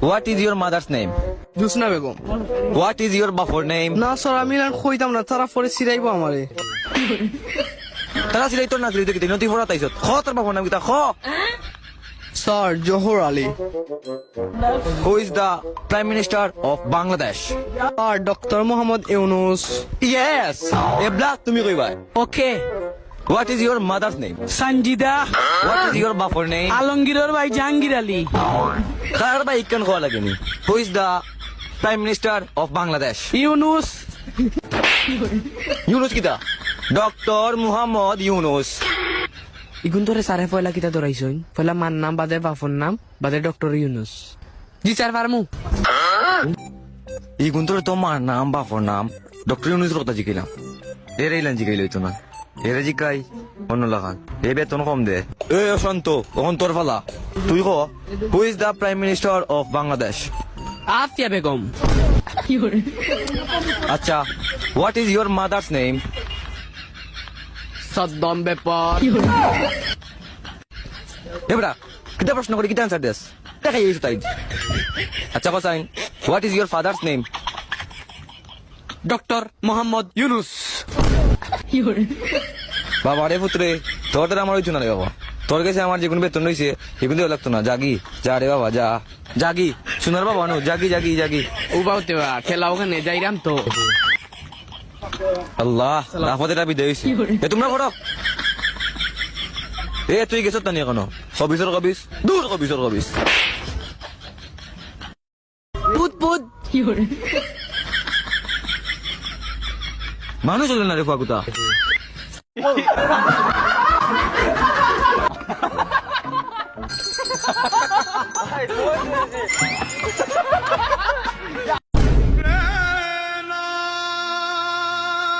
What is your mother's name? Josna Begum. What is your বাপর name? না sir আমি আর কইতাম না তারা পরে সিরাইবো আমারে। তারা সিলাই তোর না সিলাই তুই নথি ফোরা তাইছত। খ তোর বাপর নাম কিতা? খ। Sir Johor Ali. Who is the Prime Minister of Bangladesh? Sir doctor Mohammad Yunus Yes! এবলা তুমি কইবা? Okay What is your mother's name? Sanjida What is your বাপর name? আলমগীরের ভাই জাহাঙ্গীর আলী। কার বা ইকান কোয়া লাগেনি? Who is the Prime Minister of Bangladesh? Yunus. Yunus কিতা? ডক্টর মুহাম্মদ ইউনুস ইগুন তোরে সারে পয়লা কিতা ধরাইছইন পয়লা মার নাম বাদে বাপর নাম বাদে ডক্টর ইউনুস। জি স্যার পারমু এই গুন্তর তোমার নাম বাপর নাম ডক্টর ইউনুসের কথা জিগাইলাম এর এইলান জিগাইল হইতো না। এরে জিগাই অন্য লাগান এ বেতন কম দে এ অশান্ত ওহন তোর ফালা তুই ক who is the prime minister of Bangladesh Afia Begum আচ্ছা what is your mother's name Saddam ব্যাপার এবড়া কিতা প্রশ্ন করি কিতা আনসার দেস দেখাই এই তাই আচ্ছা cosine what is your father's name doctor Mohammad Yunus বাবা রে পুত্রে তোর দ্বারা আমার হইতো না রে বাবা। তোর কাছে আমার যে কোনো বেতন রয়েছে সেগুলো দেওয়া লাগতো না। জাগি যা রে বাবা যা। জাগি সোনার বাবা নু জাগি জাগি জাগি। ও বাউতে বা ঠেলা ওখানে যাইরাম তো। আল্লাহ রাফতে রাবি দেইছি এ তোমরা করো এ তুই গেছত না নিয়ে কেন কবিসর কবিস দূর কবিসর কবিস পুত পুত। মানুষ হলো না রে ফাকুতা